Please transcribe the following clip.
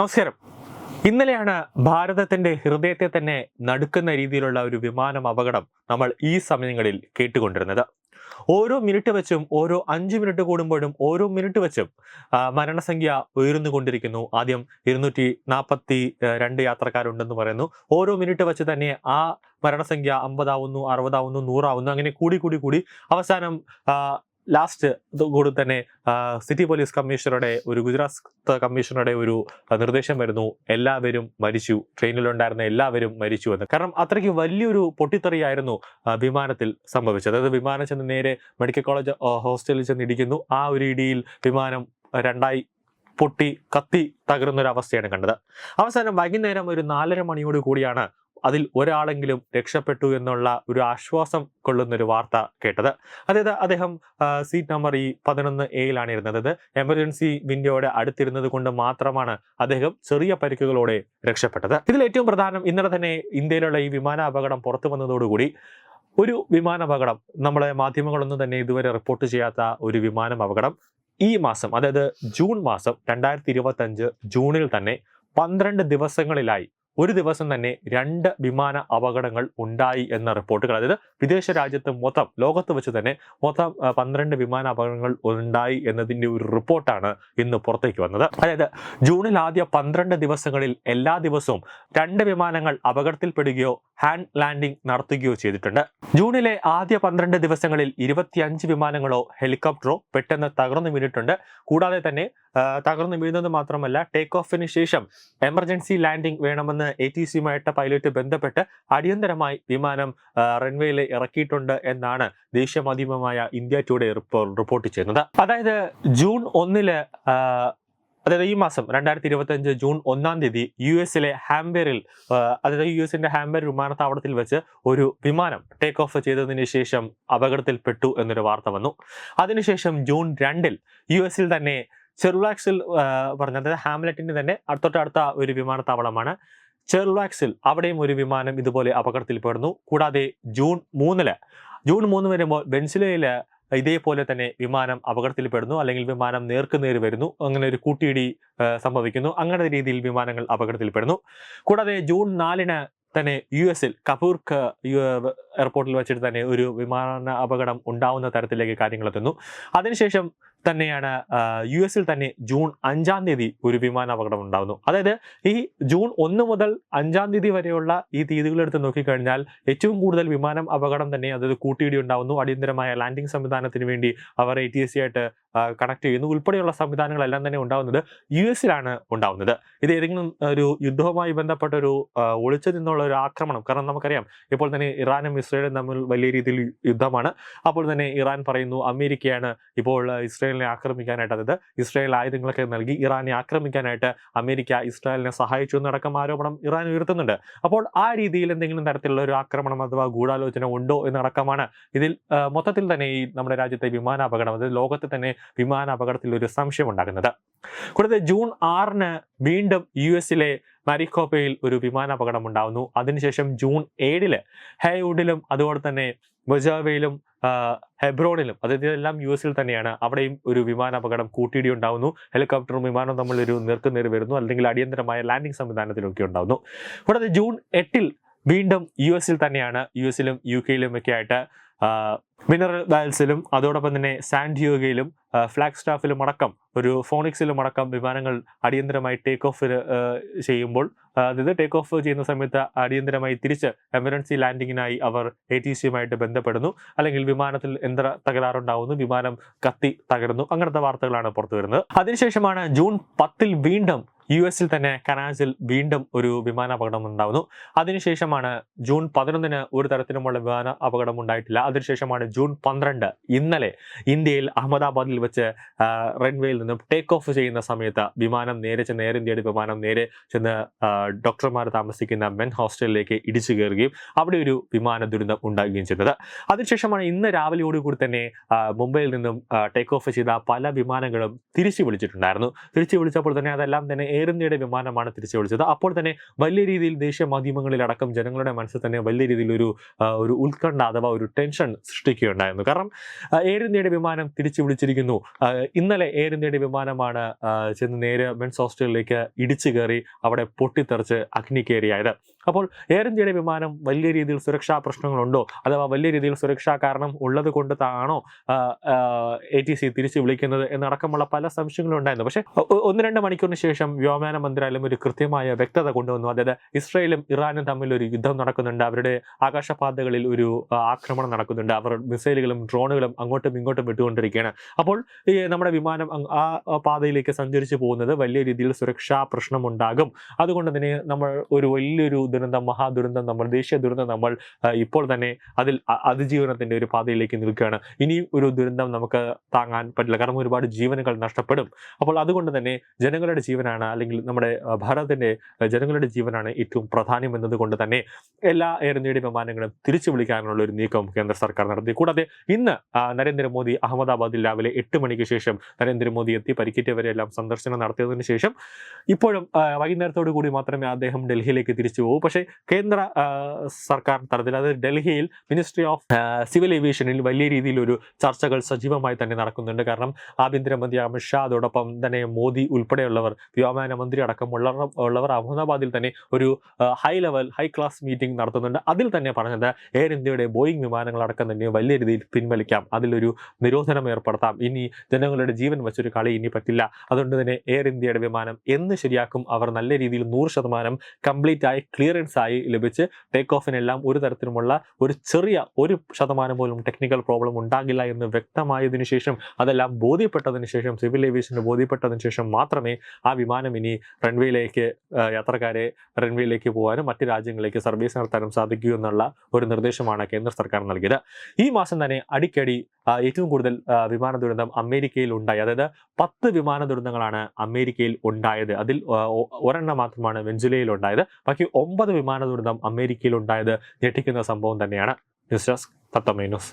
നമസ്കാരം. ഇന്നലെയാണ് ഭാരതത്തിന്റെ ഹൃദയത്തെ തന്നെ നടുക്കുന്ന രീതിയിലുള്ള ഒരു വിമാനം അപകടം നമ്മൾ ഈ സമയങ്ങളിൽ കേട്ടുകൊണ്ടിരുന്നത്. ഓരോ മിനിറ്റ് വെച്ചും ഓരോ അഞ്ച് മിനിറ്റ് കൂടുമ്പോഴും ഓരോ മിനിറ്റ് വെച്ചും മരണസംഖ്യ മരണസംഖ്യ ഉയർന്നുകൊണ്ടിരിക്കുന്നു. ആദ്യം ഇരുന്നൂറ്റി നാൽപ്പത്തി രണ്ട് യാത്രക്കാരുണ്ടെന്ന് പറയുന്നു. ഓരോ മിനിറ്റ് വെച്ച് തന്നെ ആ മരണസംഖ്യ അമ്പതാവുന്നു അറുപതാവുന്നു നൂറാവുന്നു അങ്ങനെ കൂടി കൂടി കൂടി അവസാനം ലാസ്റ്റ് കൂടി തന്നെ സിറ്റി പോലീസ് കമ്മീഷണറുടെ ഒരു ഗുജറാത്ത് കമ്മീഷണറുടെ ഒരു നിർദ്ദേശം വരുന്നു. എല്ലാവരും മരിച്ചു. ട്രെയിനിലുണ്ടായിരുന്ന എല്ലാവരും മരിച്ചു എന്ന്. കാരണം അത്രയ്ക്ക് വലിയൊരു പൊട്ടിത്തെറിയായിരുന്നു വിമാനത്തിൽ സംഭവിച്ചത്. അതായത് വിമാനം ചെന്ന് നേരെ മെഡിക്കൽ കോളേജ് ഹോസ്റ്റലിൽ ചെന്ന് ഇടിക്കുന്നു ആ ഒരു ഇടിയിൽ വിമാനം രണ്ടായി പൊട്ടി കത്തി തകർന്നൊരു അവസ്ഥയാണ് കണ്ടത്. അവസാനം വൈകുന്നേരം ഒരു നാലര മണിയോട് കൂടിയാണ് അതിൽ ഒരാളെങ്കിലും രക്ഷപ്പെട്ടു എന്നുള്ള ഒരു ആശ്വാസം കൊള്ളുന്ന ഒരു വാർത്ത കേട്ടത്. അതായത് അദ്ദേഹം സീറ്റ് നമ്പർ ഈ പതിനൊന്ന് എയിലാണ് ഇരുന്നത്. എമർജൻസി വിൻഡോയുടെ അടുത്തിരുന്നത് കൊണ്ട് മാത്രമാണ് അദ്ദേഹം ചെറിയ പരിക്കുകളോടെ രക്ഷപ്പെട്ടത്. ഇതിൽ ഏറ്റവും പ്രധാനം ഇന്നലെ തന്നെ ഇന്ത്യയിലുള്ള ഈ വിമാന അപകടം പുറത്തു വന്നതോടുകൂടി ഒരു വിമാന അപകടം നമ്മളെ മാധ്യമങ്ങളൊന്നും തന്നെ ഇതുവരെ റിപ്പോർട്ട് ചെയ്യാത്ത ഒരു വിമാനം അപകടം ഈ മാസം അതായത് ജൂൺ മാസം രണ്ടായിരത്തി ഇരുപത്തി അഞ്ച് ജൂണിൽ തന്നെ പന്ത്രണ്ട് ദിവസങ്ങളിലായി ഒരു ദിവസം തന്നെ രണ്ട് വിമാന അപകടങ്ങൾ ഉണ്ടായി എന്ന റിപ്പോർട്ടുകൾ. അതായത് വിദേശ രാജ്യത്ത് മൊത്തം ലോകത്ത് വെച്ച് തന്നെ മൊത്തം പന്ത്രണ്ട് വിമാന അപകടങ്ങൾ ഉണ്ടായി എന്നതിന്റെ ഒരു റിപ്പോർട്ടാണ് ഇന്ന് പുറത്തേക്ക് വന്നത്. അതായത് ജൂണിൽ ആദ്യ പന്ത്രണ്ട് ദിവസങ്ങളിൽ എല്ലാ ദിവസവും രണ്ട് വിമാനങ്ങൾ അപകടത്തിൽപ്പെടുകയോ ഹാൻഡ് ലാൻഡിംഗ് നടത്തുകയോ ചെയ്തിട്ടുണ്ട്. ജൂണിലെ ആദ്യ പന്ത്രണ്ട് ദിവസങ്ങളിൽ ഇരുപത്തിയഞ്ച് വിമാനങ്ങളോ ഹെലികോപ്റ്ററോ പെട്ടെന്ന് തകർന്നു വീണിട്ടുണ്ട്. കൂടാതെ തന്നെ തകർന്നു വീഴുന്നത് മാത്രമല്ല ടേക്ക് ഓഫിന് ശേഷം എമർജൻസി ലാൻഡിംഗ് വേണമെന്ന് എ ടി സിയുമായിട്ട് പൈലറ്റ് ബന്ധപ്പെട്ട് അടിയന്തരമായി വിമാനം റൺവേയിൽ ഇറക്കിയിട്ടുണ്ട് എന്നാണ് ദേശീയ മാധ്യമമായ ഇന്ത്യ ടുഡേ റിപ്പോർട്ട് ചെയ്യുന്നത്. അതായത് ജൂൺ ഒന്നിൽ അതായത് ഈ മാസം രണ്ടായിരത്തി ഇരുപത്തി അഞ്ച് ജൂൺ ഒന്നാം തീയതി യു എസിലെ ഹാംബേറിൽ അതായത് യു എസിന്റെ ഹാംബേർ വിമാനത്താവളത്തിൽ വെച്ച് ഒരു വിമാനം ടേക്ക് ഓഫ് ചെയ്തതിന് ശേഷം അപകടത്തിൽപ്പെട്ടു എന്നൊരു വാർത്ത വന്നു. അതിനുശേഷം ജൂൺ രണ്ടിൽ യു എസിൽ തന്നെ ചെറുലാക്സിൽ പറഞ്ഞ അതായത് ഹാംലെറ്റിന്റെ തന്നെ അടുത്തൊട്ടടുത്ത ഒരു വിമാനത്താവളമാണ്. ചെറുവാക്സിൽ അവിടെയും ഒരു വിമാനം ഇതുപോലെ അപകടത്തിൽപ്പെടുന്നു. കൂടാതെ ജൂൺ മൂന്നിൽ ജൂൺ മൂന്ന് വരുമ്പോൾ വെൻസുലയിൽ ഇതേപോലെ തന്നെ വിമാനം അപകടത്തിൽപ്പെടുന്നു അല്ലെങ്കിൽ വിമാനം നേർക്കുനേർ വരുന്നു അങ്ങനെ ഒരു കൂട്ടിയിടി സംഭവിക്കുന്നു. അങ്ങനെ രീതിയിൽ വിമാനങ്ങൾ അപകടത്തിൽപ്പെടുന്നു കൂടാതെ ജൂൺ നാലിന് തന്നെ യു എസിൽ കപൂർക്ക് എയർപോർട്ടിൽ വെച്ചിട്ട് തന്നെ ഒരു വിമാന അപകടം ഉണ്ടാവുന്ന തരത്തിലേക്ക് കാര്യങ്ങൾ എത്തുന്നു. അതിനുശേഷം തന്നെയാണ് യു എസിൽ തന്നെ ജൂൺ അഞ്ചാം തീയതി ഒരു വിമാന അപകടം ഉണ്ടാകുന്നു അതായത് ഈ ജൂൺ ഒന്ന് മുതൽ അഞ്ചാം തീയതി വരെയുള്ള ഈ തീയതികൾ എടുത്ത് നോക്കിക്കഴിഞ്ഞാൽ ഏറ്റവും കൂടുതൽ വിമാനം അപകടം തന്നെ അതായത് കൂട്ടിയിടി ഉണ്ടാകുന്നു അടിയന്തരമായ ലാൻഡിംഗ് സംവിധാനത്തിന് വേണ്ടി അവർ എ ടി എസ് സി ആയിട്ട് കണക്ട് ചെയ്യുന്നു. ഉൾപ്പെടെയുള്ള സംവിധാനങ്ങളെല്ലാം തന്നെ ഉണ്ടാവുന്നത് യു എസിലാണ് ഉണ്ടാവുന്നത്. ഇത് ഏതെങ്കിലും ഒരു യുദ്ധവുമായി ബന്ധപ്പെട്ട ഒരു ഒളിച്ചു നിന്നുള്ള ഒരു ആക്രമണം. കാരണം നമുക്കറിയാം ഇപ്പോൾ തന്നെ ഇറാനും ഇസ്രയേലും തമ്മിൽ വലിയ രീതിയിൽ യുദ്ധമാണ്. അപ്പോൾ തന്നെ ഇറാൻ പറയുന്നു അമേരിക്കയാണ് ഇപ്പോൾ ഇസ്രയേലിനെ ആക്രമിക്കാനായിട്ട് അതായത് ഇസ്രയേൽ ആയുധങ്ങളൊക്കെ നൽകി ഇറാനെ ആക്രമിക്കാനായിട്ട് അമേരിക്ക ഇസ്രായേലിനെ സഹായിച്ചു എന്നടക്കം ആരോപണം ഇറാൻ ഉയർത്തുന്നുണ്ട്. അപ്പോൾ ആ രീതിയിൽ എന്തെങ്കിലും തരത്തിലുള്ള ഒരു ആക്രമണം അഥവാ ഗൂഢാലോചന ഉണ്ടോ എന്നടക്കമാണ് ഇതിൽ മൊത്തത്തിൽ തന്നെ ഈ നമ്മുടെ രാജ്യത്തെ വിമാന അപകടം അതായത് ലോകത്തെ തന്നെ വിമാന അപകടത്തിൽ ഒരു സംശയം ഉണ്ടാകുന്നത് കൂടാതെ ജൂൺ ആറിന് വീണ്ടും യു എസിലെ മാരിക്കോപ്പയിൽ ഒരു വിമാന അപകടം ഉണ്ടാകുന്നു അതിനുശേഷം ജൂൺ ഏഴിൽ ഹേവുഡിലും അതുപോലെ തന്നെ ബജാവയിലും ഹെബ്രോണിലും അതായത് ഇതെല്ലാം യു എസിൽ തന്നെയാണ് അവിടെയും ഒരു വിമാന അപകടം കൂട്ടിയിടി ഉണ്ടാവുന്നു ഹെലികോപ്റ്ററും വിമാനവും തമ്മിൽ ഒരു നേർക്കുനേർ വരുന്നു. അല്ലെങ്കിൽ അടിയന്തരമായ ലാൻഡിംഗ് സംവിധാനത്തിലൊക്കെ ഉണ്ടാകുന്നു കൂടാതെ ജൂൺ എട്ടിൽ വീണ്ടും യു എസിൽ തന്നെയാണ് യു എസിലും യു കെയിലും ഒക്കെ ആയിട്ട് മിനറൽ വാൽസിലും അതോടൊപ്പം തന്നെ സാൻഡിയോഗയിലും ഫ്ലാഗ് സ്റ്റാഫിലും അടക്കം ഒരു ഫോണിക്സിലും അടക്കം വിമാനങ്ങൾ അടിയന്തരമായി ടേക്ക് ഓഫ് ചെയ്യുമ്പോൾ അതായത് ടേക്ക് ഓഫ് ചെയ്യുന്ന സമയത്ത് അടിയന്തരമായി തിരിച്ച് എമർജൻസി ലാൻഡിങ്ങിനായി അവർ എ ടി സിയുമായിട്ട് ബന്ധപ്പെടുന്നു. അല്ലെങ്കിൽ വിമാനത്തിൽ യന്ത്ര തകരാറുണ്ടാവുന്നു വിമാനം കത്തി തകരുന്നു അങ്ങനത്തെ വാർത്തകളാണ് പുറത്തു വരുന്നത് അതിനുശേഷമാണ് ജൂൺ പത്തിൽ വീണ്ടും യു എസിൽ തന്നെ കനാസിൽ വീണ്ടും ഒരു വിമാന അപകടം ഉണ്ടാവുന്നു. അതിനുശേഷമാണ് ജൂൺ പതിനൊന്നിന് ഒരു തരത്തിലുമുള്ള വിമാന അപകടം ഉണ്ടായിട്ടില്ല. അതിനുശേഷമാണ് ജൂൺ പന്ത്രണ്ട് ഇന്നലെ ഇന്ത്യയിൽ അഹമ്മദാബാദിൽ വെച്ച് റൺവേയിൽ നിന്നും ടേക്ക് ഓഫ് ചെയ്യുന്ന സമയത്ത് വിമാനം നേരെ ചെന്ന് എയർ ഇന്ത്യയുടെ വിമാനം നേരെ ചെന്ന് ഡോക്ടർമാർ താമസിക്കുന്ന മെൻ ഹോസ്റ്റലിലേക്ക് ഇടിച്ചു കയറുകയും അവിടെ ഒരു വിമാന ദുരന്തം ഉണ്ടാകുകയും ചെയ്തത്. അതിനുശേഷമാണ് ഇന്ന് രാവിലെയോടുകൂടി തന്നെ മുംബൈയിൽ നിന്നും ടേക്ക് ഓഫ് ചെയ്ത പല വിമാനങ്ങളും തിരിച്ചു വിളിച്ചിട്ടുണ്ടായിരുന്നു. തിരിച്ചു വിളിച്ചപ്പോൾ തന്നെ അതെല്ലാം തന്നെ എയർ ഇന്ത്യയുടെ വിമാനമാണ് തിരിച്ചു വിളിച്ചത്. അപ്പോൾ തന്നെ വലിയ രീതിയിൽ ദേശീയ മാധ്യമങ്ങളിലടക്കം ജനങ്ങളുടെ മനസ്സിൽ തന്നെ വലിയ രീതിയിൽ ഒരു ഒരു ഉത്കണ്ഠ അഥവാ ഒരു ടെൻഷൻ സൃഷ്ടിക്കുകയുണ്ടായിരുന്നു. കാരണം എയർ ഇന്ത്യയുടെ വിമാനം തിരിച്ചു വിളിച്ചിരിക്കുന്നു. ഇന്നലെ എയർ ഇന്ത്യയുടെ വിമാനമാണ് ചെന്ന് നേരെ മെൻസ് ഹോസ്റ്റലിലേക്ക് ഇടിച്ചു കയറി അവിടെ പൊട്ടിത്തെറിച്ച് അഗ്നി കയറിയായത്. അപ്പോൾ എയർ ഇന്ത്യയുടെ വിമാനം വലിയ രീതിയിൽ സുരക്ഷാ പ്രശ്നങ്ങളുണ്ടോ? അഥവാ വലിയ രീതിയിൽ സുരക്ഷാ കാരണം ഉള്ളത് കൊണ്ട് താണോ എ ടി സി തിരിച്ചു വിളിക്കുന്നത് എന്നടക്കമുള്ള പല സംശയങ്ങളും ഉണ്ടായിരുന്നു പക്ഷേ ഒന്ന് രണ്ട് മണിക്കൂറിന് ശേഷം വ്യോമയാന മന്ത്രാലയം ഒരു കൃത്യമായ വ്യക്തത കൊണ്ടുവന്നു. അതായത് ഇസ്രയേലും ഇറാനും തമ്മിൽ ഒരു യുദ്ധം നടക്കുന്നുണ്ട്. അവരുടെ ആകാശപാതകളിൽ ഒരു ആക്രമണം നടക്കുന്നുണ്ട്. അവർ മിസൈലുകളും ഡ്രോണുകളും അങ്ങോട്ടും ഇങ്ങോട്ടും വിട്ടുകൊണ്ടിരിക്കുകയാണ് അപ്പോൾ ഈ നമ്മുടെ വിമാനം ആ പാതയിലേക്ക് സഞ്ചരിച്ചു പോകുന്നത് വലിയ രീതിയിൽ സുരക്ഷാ പ്രശ്നമുണ്ടാകും. അതുകൊണ്ട് തന്നെ നമ്മൾ ഒരു വലിയൊരു ദുരന്തം മഹാദുരന്തം നമ്മൾ ദേശീയ ദുരന്തം നമ്മൾ ഇപ്പോൾ തന്നെ അതിൽ അതിജീവനത്തിന്റെ ഒരു പാതയിലേക്ക് നിൽക്കുകയാണ്. ഇനിയും ഒരു ദുരന്തം നമുക്ക് താങ്ങാൻ പറ്റില്ല. കാരണം ഒരുപാട് ജീവനുകൾ നഷ്ടപ്പെടും. അപ്പോൾ അതുകൊണ്ട് തന്നെ ജനങ്ങളുടെ ജീവനാണ് അല്ലെങ്കിൽ നമ്മുടെ ഭാരതത്തിന്റെ ജനങ്ങളുടെ ജീവനാണ് ഏറ്റവും പ്രാധാന്യം എന്നതുകൊണ്ട് തന്നെ എല്ലാ എയർ ഇന്ത്യയുടെ വിമാനങ്ങളും തിരിച്ചു വിളിക്കാനുള്ള ഒരു നീക്കം കേന്ദ്ര സർക്കാർ നടത്തി. കൂടാതെ ഇന്ന് നരേന്ദ്രമോദി അഹമ്മദാബാദിൽ രാവിലെ എട്ട് മണിക്ക് ശേഷം നരേന്ദ്രമോദി എത്തി പരിക്കേറ്റവരെല്ലാം സന്ദർശനം നടത്തിയതിനു ശേഷം ഇപ്പോഴും വൈകുന്നേരത്തോടു കൂടി മാത്രമേ അദ്ദേഹം ഡൽഹിയിലേക്ക് തിരിച്ചു പോകൂ. പക്ഷേ കേന്ദ്ര സർക്കാർ തലത്തിൽ അതായത് ഡൽഹിയിൽ മിനിസ്ട്രി ഓഫ് സിവിൽ ഏവിയേഷനിൽ വലിയ രീതിയിലൊരു ചർച്ചകൾ സജീവമായി തന്നെ നടക്കുന്നുണ്ട്. കാരണം ആഭ്യന്തരമന്ത്രി അമിത്ഷാ അതോടൊപ്പം തന്നെ മോദി ഉൾപ്പെടെയുള്ളവർ വ്യോമയാന മന്ത്രി അടക്കമുള്ള ഉള്ളവർ അഹമ്മദാബാദിൽ തന്നെ ഒരു high level high class meeting നടത്തുന്നുണ്ട്. അതിൽ തന്നെ പറഞ്ഞത് എയർ ഇന്ത്യയുടെ ബോയിങ് വിമാനങ്ങളടക്കം തന്നെ വലിയ രീതിയിൽ പിൻവലിക്കാം. അതിലൊരു നിരോധനം ഏർപ്പെടുത്താം. ഇനി ജനങ്ങളുടെ ജീവൻ വെച്ചൊരു കളി ഇനി പറ്റില്ല. അതുകൊണ്ട് തന്നെ എയർ ഇന്ത്യയുടെ വിമാനം എന്ന് ശരിയാക്കും. അവർ നല്ല രീതിയിൽ നൂറ് ശതമാനം കംപ്ലീറ്റ് ആയി ക്ലിയറൻസ് ആയി ലഭിച്ച് ടേക്ക് ഓഫിനെല്ലാം ഒരു തരത്തിലുമുള്ള ഒരു ചെറിയ ഒരു ശതമാനം പോലും ടെക്നിക്കൽ പ്രോബ്ലം ഉണ്ടാകില്ല എന്ന് വ്യക്തമായതിനു ശേഷം അതെല്ലാം ബോധ്യപ്പെട്ടതിന് ശേഷം സിവിൽ ഏവിയേഷന് ബോധ്യപ്പെട്ടതിന് ശേഷം മാത്രമേ ആ വിമാനം ഇനി റൺവേയിലേക്ക് യാത്രക്കാരെ റൺവേയിലേക്ക് പോകാനും മറ്റ് രാജ്യങ്ങളിലേക്ക് സർവീസ് നടത്താനും സാധിക്കൂ എന്നുള്ള ഒരു നിർദ്ദേശമാണ് കേന്ദ്ര സർക്കാർ നൽകിയത്. ഈ മാസം തന്നെ അടിക്കടി ഏറ്റവും കൂടുതൽ വിമാന ദുരന്തം അമേരിക്കയിൽ ഉണ്ടായി. അതായത് പത്ത് വിമാന ദുരന്തങ്ങളാണ് അമേരിക്കയിൽ ഉണ്ടായത്. അതിൽ ഒരെണ്ണം മാത്രമാണ് വെഞ്ചുലയിൽ ഉണ്ടായത്. ബാക്കി ഒമ്പത് വിമാന ദുരന്തം അമേരിക്കയിൽ ഉണ്ടായത് ഞെട്ടിക്കുന്ന സംഭവം തന്നെയാണ്. News desk Thathamma news.